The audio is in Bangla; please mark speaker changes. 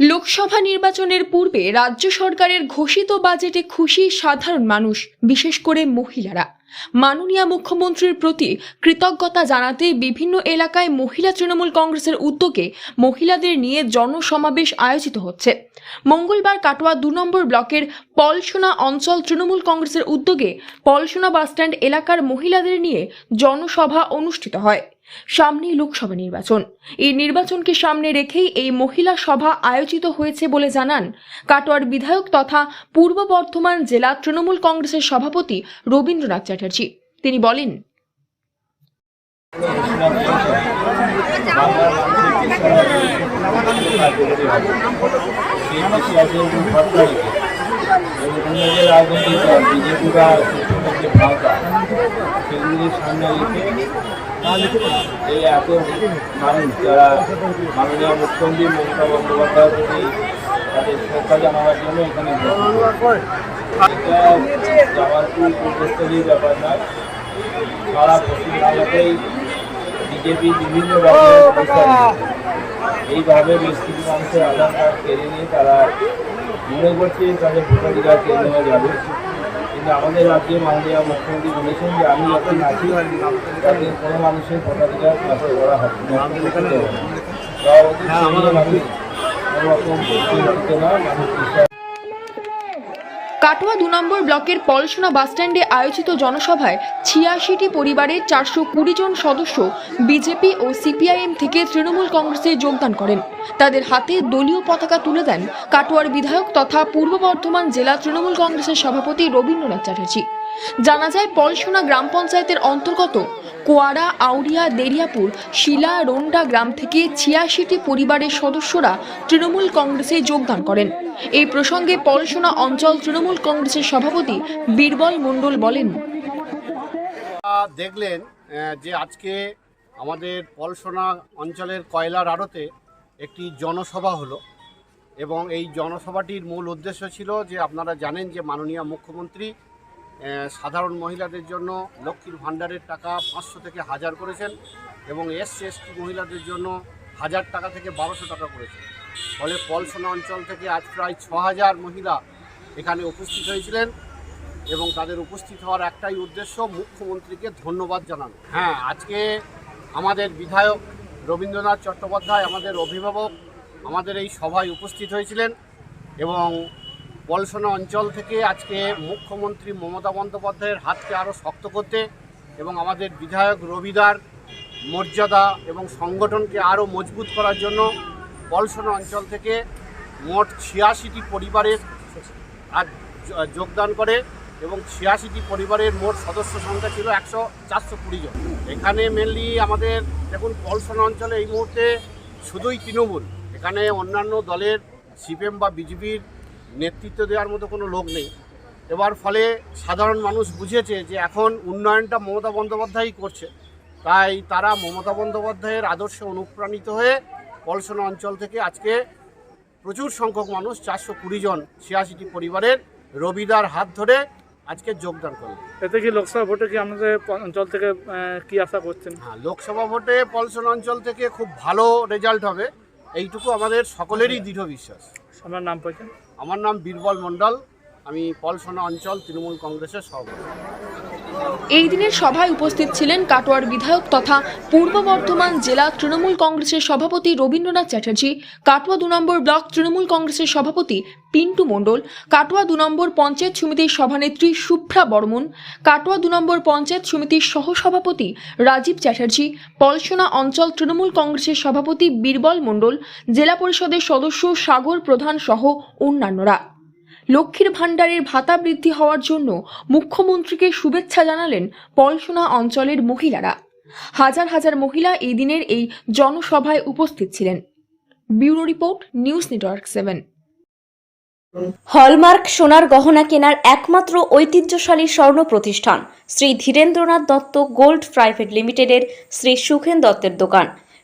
Speaker 1: লোকসভা নির্বাচনের পূর্বে রাজ্য সরকারের ঘোষিত বাজেটে খুশি সাধারণ মানুষ, বিশেষ করে মহিলারা। মাননীয় মুখ্যমন্ত্রীর প্রতি কৃতজ্ঞতা জানাতে বিভিন্ন এলাকায় মহিলা তৃণমূল কংগ্রেসের উদ্যোগে মহিলাদের নিয়ে জনসমাবেশ আয়োজিত হচ্ছে। মঙ্গলবার কাটোয়া দু নম্বর ব্লকের পলসোনা অঞ্চল তৃণমূল কংগ্রেসের উদ্যোগে পলসোনা বাসস্ট্যান্ড এলাকার মহিলাদের নিয়ে জনসভা অনুষ্ঠিত হয়। সামনেই লোকসভা নির্বাচন। এই নির্বাচনকে সামনে রেখেই এই মহিলা সভা আয়োজিত হয়েছে বলে জানান কাটোয়ার বিধায়ক তথা পূর্ব বর্ধমান জেলা তৃণমূল কংগ্রেসের সভাপতি রবীন্দ্রনাথ চ্যাটার্জি। তিনি বলেন
Speaker 2: বিজেপি বা সামনে রেখে এই এত মানুষ যারা মাননীয় মুখ্যমন্ত্রী মমতা বন্দ্যোপাধ্যায়ের প্রতি তাদের শ্রদ্ধা জানাবার জন্য এখানে। এটা জামালপুর পূর্বস্থলীর ব্যাপার নয় সারা পশ্চিমবাংলাতেই বিজেপি বিভিন্ন এইভাবে বেশ কিছু মানুষের আধার কার্ড কেড়ে নিয়ে তারা মনে করছে তাদের ভোটাধিকার কেড়ে যাবে কিন্তু আমাদের রাজ্যে মাননীয় মুখ্যমন্ত্রী বলেছেন যে আমি যখন আছি তাদের কোনো মানুষের ভোটাধিকার নষ্ট করা হবে মানুষ কোনো রকম না মানুষ
Speaker 1: কাটোয়া দু নম্বর ব্লকের পলসোনা বাসস্ট্যান্ডে আয়োজিত জনসভায় ছিয়াশিটি পরিবারের চারশো কুড়ি জন সদস্য বিজেপি ও সিপিআইএম থেকে তৃণমূল কংগ্রেসে যোগদান করেন। তাদের হাতে দলীয় পতাকা তুলে দেন কাটোয়ার বিধায়ক তথা পূর্ব বর্ধমান জেলা তৃণমূল কংগ্রেসের সভাপতি রবীন্দ্রনাথ চ্যাটার্জি। জানা যায়, পলসোনা গ্রাম পঞ্চায়েতের অন্তর্গত কোয়ারা আউরিয়া দেরিয়াপুর, শিলা, রোন্ডা গ্রাম থেকে ছিয়াশিটি পরিবারের সদস্যরা তৃণমূল কংগ্রেসে যোগদান করেন। এই প্রসঙ্গে পলসোনা অঞ্চল তৃণমূল কংগ্রেসের সভাপতি বীরবল মণ্ডল বলেন।
Speaker 3: দেখলেন যে আজকে আমাদের পলসোনা অঞ্চলের কয়লার আড়তে একটি জনসভা হলো এবং এই জনসভাটির মূল উদ্দেশ্য ছিল যে আপনারা জানেন যে মাননীয় মুখ্যমন্ত্রী সাধারণ মহিলাদের জন্য লক্ষ্মীর ভাণ্ডারের টাকা পাঁচশো থেকে হাজার করেছেন এবং এসসি এসটি মহিলাদের জন্য হাজার টাকা থেকে বারোশো টাকা করেছেন। ফলে পলসোনা অঞ্চল থেকে আজ প্রায় ছ হাজার মহিলা এখানে উপস্থিত হয়েছিলেন এবং তাদের উপস্থিত হওয়ার একটাই উদ্দেশ্য মুখ্যমন্ত্রীকে ধন্যবাদ জানানো। হ্যাঁ আজকে আমাদের বিধায়ক রবীন্দ্রনাথ চট্টোপাধ্যায় আমাদের অভিভাবক, আমাদের এই সভায় উপস্থিত হয়েছিলেন এবং পলসোনা অঞ্চল থেকে আজকে মুখ্যমন্ত্রী মমতা বন্দ্যোপাধ্যায়ের হাতকে আরও শক্ত করতে এবং আমাদের বিধায়ক রবিদার মর্যাদা এবং সংগঠনকে আরও মজবুত করার জন্য পলসোনা অঞ্চল থেকে মোট ছিয়াশিটি পরিবারের আজ যোগদান করে এবং ছিয়াশিটি পরিবারের মোট সদস্য সংখ্যা ছিল একশো চারশো কুড়ি জন। এখানে মেনলি আমাদের দেখুন পলসন অঞ্চলে এই মুহূর্তে শুধুই তৃণমূল। এখানে অন্যান্য দলের সিপিএম বা বিজেপির নেতৃত্ব দেওয়ার মতো কোনো লোক নেই। এবার ফলে সাধারণ মানুষ বুঝেছে যে এখন উন্নয়নটা মমতা বন্দ্যোপাধ্যায়ই করছে। তাই তারা মমতা বন্দ্যোপাধ্যায়ের আদর্শে অনুপ্রাণিত হয়ে পলসনা অঞ্চল থেকে আজকে প্রচুর সংখ্যক মানুষ চারশো কুড়ি জন ছিয়াশিটি পরিবারের রবিদার হাত ধরে আজকে যোগদান করলেন।
Speaker 4: এতে কি লোকসভা ভোটে কি আমাদের অঞ্চল থেকে কি আশা করছেন?
Speaker 3: হ্যাঁ লোকসভা ভোটে পলসন অঞ্চল থেকে খুব ভালো রেজাল্ট হবে এইটুকু আমাদের সকলেরই দৃঢ় বিশ্বাস।
Speaker 4: আমার নাম পয়সা
Speaker 3: আমার নাম বীরবল মণ্ডল আমি পলসনা অঞ্চল তৃণমূল কংগ্রেসের সভাপতি।
Speaker 1: এই দিনের সভায় উপস্থিত ছিলেন কাটোয়ার বিধায়ক তথা পূর্ব বর্ধমান জেলা তৃণমূল কংগ্রেসের সভাপতি রবীন্দ্রনাথ চ্যাটার্জি, কাটোয়া দু নম্বর ব্লক তৃণমূল কংগ্রেসের সভাপতি পিন্টু মণ্ডল, কাটোয়া দু নম্বর পঞ্চায়েত সমিতির সভানেত্রী শুভ্রা বর্মন, কাটোয়া দু নম্বর পঞ্চায়েত সমিতির সহসভাপতি রাজীব চ্যাটার্জি, পলসোনা অঞ্চল তৃণমূল কংগ্রেসের সভাপতি বীরবল মণ্ডল, জেলা পরিষদের সদস্য সাগর প্রধান সহ অন্যান্যরা। লক্ষ্মীর ভাণ্ডারের ভাতা বৃদ্ধি হওয়ার জন্য মুখ্যমন্ত্রীকে শুভেচ্ছা জানালেন পলসোনা অঞ্চলের মহিলারা। হাজার হাজার মহিলা এই দিনের এই জনসভায় উপস্থিত ছিলেন। Bureau report, news network seven.
Speaker 5: Hallmark সোনার গহনা কেনার একমাত্র ঐতিহ্যশালী স্বর্ণ প্রতিষ্ঠান শ্রী ধীরেন্দ্রনাথ দত্ত গোল্ড প্রাইভেট লিমিটেডের শ্রী সুখেন দত্তের দোকান।